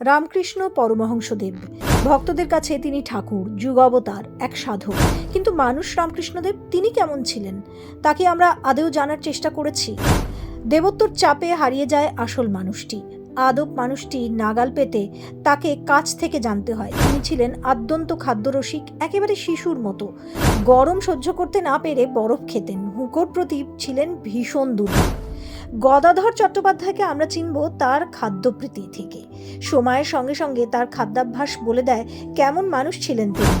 রামকৃষ্ণ পরমহংসদেব। ভক্তদের কাছে তিনি ঠাকুর, যুগ অবতার, এক সাধক। কিন্তু মানুষ রামকৃষ্ণদেব, তিনি কেমন ছিলেন? তাকে আমরা আদেও জানার চেষ্টা করেছি? দেবোত্তর চাপে হারিয়ে যায় আসল মানুষটি। আদব মানুষটি নাগাল পেতে তাকে কাছ থেকে জানতে হয়। তিনি ছিলেন আদ্যন্ত খাদ্যরসিক, একেবারে শিশুর মতো। গরম সহ্য করতে না পেরে বরফ খেতেন। হুঁকোর প্রতি ছিলেন ভীষণ দুর্বল। গদাধর চট্টোপাধ্যায়কে আমরা চিনব তার খাদ্যপ্রীতি থেকে। সময়ের সঙ্গে সঙ্গে তার খাদ্যাভ্যাস বলে দেয়, কেমন মানুষ ছিলেন তিনি।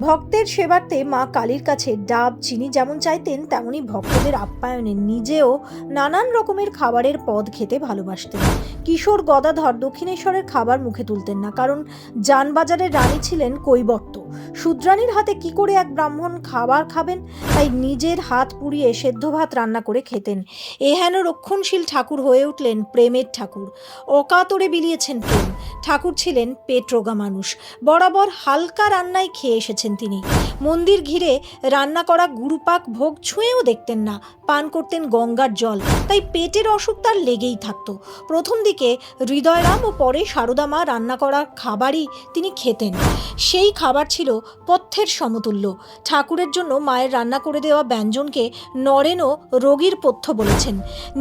ভক্তের সেবার্থে মা কালীর কাছে ডাব, চিনি যেমন চাইতেন, তেমনি ভক্তদের আপ্যায়নে নিজেও নানান রকমের খাবারের পদ খেতে ভালোবাসতেন। কিশোর গদাধর দক্ষিণেশ্বরের খাবার মুখে তুলতেন না, কারণ যানবাজারের রানী ছিলেন কৈবর্ত। শূদ্রাণীর হাতে কি করে এক ব্রাহ্মণ খাবার খাবেন? তাই নিজের হাত পুড়িয়ে সেদ্ধ ভাত রান্না করে খেতেন। এহেন রক্ষণশীল ঠাকুর হয়ে উঠলেন প্রেমের ঠাকুর। অকাতরে বিলিয়েছেন প্রেম। ঠাকুর ছিলেন পেট রোগা মানুষ। বরাবর হালকা রান্নায় খেয়ে এসেছেন তিনি। মন্দির ঘিরে রান্না করা গুরুপাক ভোগ ছুঁয়েও দেখতেন না। পান করতেন গঙ্গার জল। তাই পেটের অসুখ তার লেগেই থাকতো। প্রথম দিকে হৃদয়রাম ও পরে সারদা মা রান্না করা খাবারই তিনি খেতেন। সেই খাবার ছিল পথ্যের সমতুল্য। ঠাকুরের জন্য মায়ের রান্না করে দেওয়া ব্যঞ্জনকে নরেনও রোগীর পথ্য বলেছেন।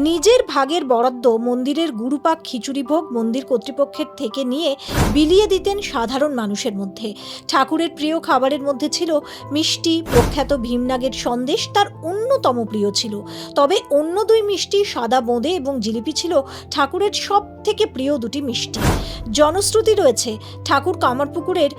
নিজের ভাগের বরাদ্দ মন্দিরের গুরুপাক খিচুড়ি ভোগ মন্দির কর্তৃপক্ষের থেকে নিয়ে বিলিয়ে দিতেন সাধারণ মানুষের মধ্যে। ঠাকুরের প্রিয় খাবারের মধ্যে ছিল মিষ্টি, প্রখ্যাত ভীমনাগের সন্দেশ, তার অন্যতম প্রিয় ছিল। তবে অন্য দুই মিষ্টি সাদা বোঁদে এবং জিলিপি ছিল ঠাকুরের সব থেকে প্রিয় দুটি মিষ্টি। জনশ্রুতি রয়েছে, ঠাকুর কামারপুকুরের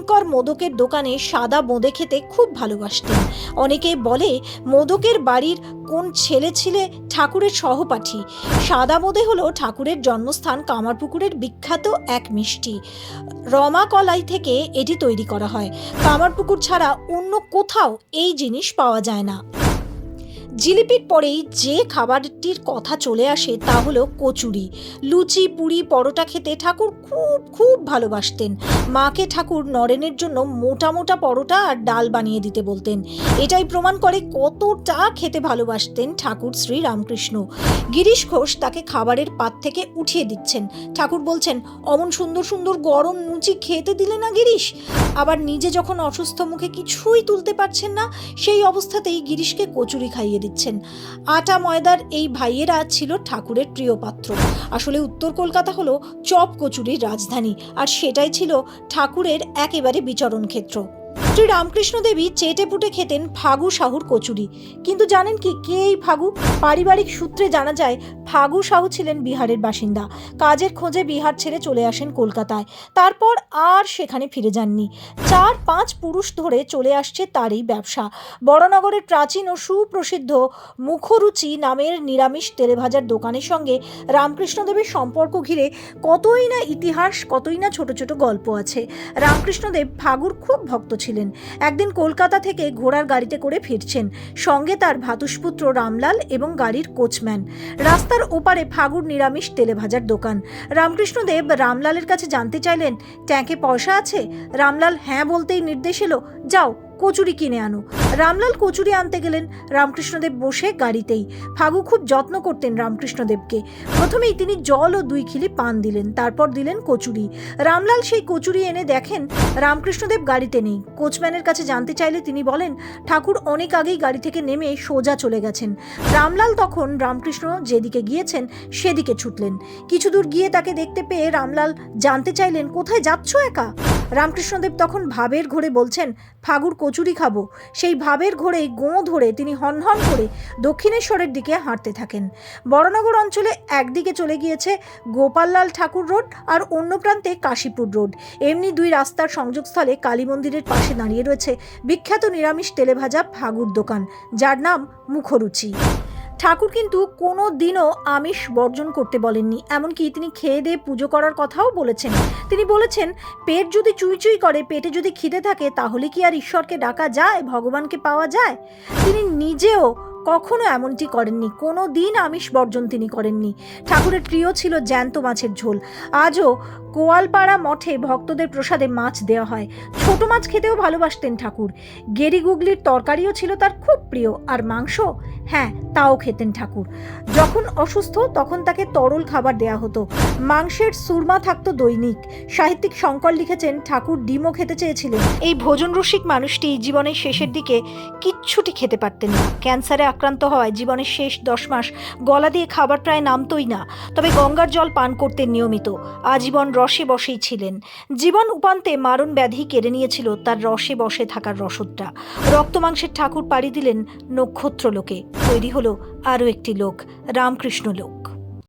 সত্যকিঙ্কর মোদকের দোকানে সাদা বোঁদে খেতে খুব ভালোবাসতেন। অনেকে বলে, মোদকের বাড়ির কোন ছেলে ছিলে ঠাকুরের সহপাঠী? সাদা বোঁদে হলো ঠাকুরের জন্মস্থান কামারপুকুরের বিখ্যাত এক মিষ্টি। রমা কলাই থেকে এটি তৈরি করা হয়। কামারপুকুর ছাড়া অন্য কোথাও এই জিনিস পাওয়া যায় না। জিলিপির পরেই যে খাবারটির কথা চলে আসে তা হলো কচুরি। লুচি, পুরি, পরোটা খেতে ঠাকুর খুব খুব ভালোবাসতেন। মাকে ঠাকুর নরেনের জন্য মোটা মোটা পরোটা আর ডাল বানিয়ে দিতে বলতেন। এটাই প্রমাণ করে কতটা খেতে ভালোবাসতেন ঠাকুর শ্রী রামকৃষ্ণ। গিরিশ ঘোষ তাকে খাবারের পাত থেকে উঠিয়ে দিচ্ছেন। ঠাকুর বলছেন, অমন সুন্দর সুন্দর গরম লুচি খেতে দিলে না গিরিশ? আবার নিজে যখন অসুস্থ মুখে কিছুই তুলতে পারছেন না, সেই অবস্থাতেই গিরিশকে কচুরি খাইয়ে দিচ্ছেন। আটা ময়দার এই ভাইয়েরা ছিল ঠাকুরের প্রিয় পাত্র। আসলে উত্তর কলকাতা হলো চপ কচুরির রাজধানী, আর সেটাই ছিল ঠাকুরের একেবারে বিচরণ ক্ষেত্র শ্রী রামকৃষ্ণ দেবী চেটে পুটে খেতেন ফাগু সাহুর কচুরি। কিন্তু জানেন কি, কে এই ফাগু? পারিবারিক সূত্রে জানা যায়, ফাগু সাহু ছিলেন বিহারের বাসিন্দা। কাজের খোঁজে বিহার ছেড়ে চলে আসেন কলকাতায়। তারপর আর সেখানে ফিরে যাননি। চার পাঁচ পুরুষ ধরে চলে আসছে তারই ব্যবসা। বড়নগরের প্রাচীন ও সুপ্রসিদ্ধ মুখরুচি নামের নিরামিষ তেলেভাজার দোকানের সঙ্গে রামকৃষ্ণ রামকৃষ্ণদেবের সম্পর্ক ঘিরে কতই না ইতিহাস, কতই না ছোট ছোট গল্প আছে। রামকৃষ্ণদেব ফাগুর খুব ভক্ত ছিলেন। একদিন কলকাতা থেকে ঘোড়ার গাড়িতে করে ফিরছেন। সঙ্গে তার ভাতুষপুত্র রামলাল এবং গাড়ির কোচম্যান। রাস্তার ওপারে ফাগুর নিরামিষ তেলে ভাজার দোকান। রামকৃষ্ণ দেব রামলালের কাছে জানতে চাইলেন, ট্যাঁকে পয়সা আছে? রামলাল হ্যাঁ বলতেই নির্দেশ এলো, যাও, কচুরি কিনে আনো। রামলাল কচুরি আনতে গেলেন রামকৃষ্ণদেব বসে গাড়িতেই। ফাগু খুব যত্ন করতেন রামকৃষ্ণদেবকে। প্রথমেই তিনি জল ও দুই খিলি পান দিলেন, তারপর দিলেন কচুরি। রামলাল সেই কচুরি এনে দেখেন রামকৃষ্ণদেব গাড়িতে নেই। কোচম্যানের কাছে জানতে চাইলে তিনি বলেন, ঠাকুর অনেক আগেই গাড়ি থেকে নেমে সোজা চলে গেছেন। রামলাল তখন রামকৃষ্ণ যেদিকে গিয়েছেন সেদিকে ছুটলেন। কিছু দূর গিয়ে তাকে দেখতে পেয়ে রামলাল জানতে চাইলেন, কোথায় যাচ্ছ একা? রামকৃষ্ণদেব তখন ভাবের ঘোরে বলছেন, ফাগুর কচুরি খাব। সেই ভাবের ঘোরেই গোঁ ধরে তিনি হনহন করে দক্ষিণেশ্বরের দিকে হাঁটতে থাকেন। বড়নগর অঞ্চলে একদিকে চলে গিয়েছে গোপাললাল ঠাকুর রোড আর অন্য প্রান্তে কাশীপুর রোড। এমনি দুই রাস্তার সংযোগস্থলে কালী মন্দিরের পাশে দাঁড়িয়ে রয়েছে বিখ্যাত নিরামিষ তেলেভাজা ফাগুর দোকান, যার নাম মুখরুচি। ঠাকুর কিন্তু কোনো দিনও আমিষ বর্জন করতে বলেননি। এমনকি তিনি খেয়ে দিয়ে পুজো করার কথাও বলেছেন। তিনি বলেছেন, পেট যদি চুই করে, পেটে যদি খিদে থাকে, তাহলে কি আর ঈশ্বরকে ডাকা যায়, ভগবানকে পাওয়া যায়? তিনি নিজেও কখনো এমনটি করেননি, কোনো দিন আমিষ বর্জন তিনি করেননি। ঠাকুরের প্রিয় ছিল জ্যান্ত মাছের ঝোল। আজও গোয়ালপাড়া মঠে ভক্তদের প্রসাদে মাছ দেওয়া হয়। ছোট মাছ খেতেও ভালোবাসতেন ঠাকুর। গেরি গুগলির তরকারিও ছিল তার খুব প্রিয়, আর মাংস? হ্যাঁ তাও খেতেন ঠাকুর। যখন অসুস্থ, তখন তাকে তরল খাবার দেয়া হতো। মাংসের সুরমা থাকতো দৈনিক। সাহিত্যিক শঙ্কর লিখেছেন, ঠাকুর ডিমও খেতে চেয়েছিলেন। এই ভোজন রসিক মানুষটি জীবনের শেষের দিকে কিচ্ছুটি খেতে পারতেন না। ক্যান্সারে আক্রান্ত হওয়ায় জীবনের শেষ দশ মাস গলা দিয়ে খাবার প্রায় নামতই না। তবে গঙ্গার জল পান করতে নিয়মিত। আজীবন রসে বসেই ছিলেন। জীবন উপান্তে মারণ ব্যাধি কেড়ে নিয়েছিল তার রসে বসে থাকার রসদটা। রক্তমাংসের ঠাকুর পাড়ি দিলেন নক্ষত্রলোকে। তৈরি হলো আরও একটি লোক, রামকৃষ্ণ লোক।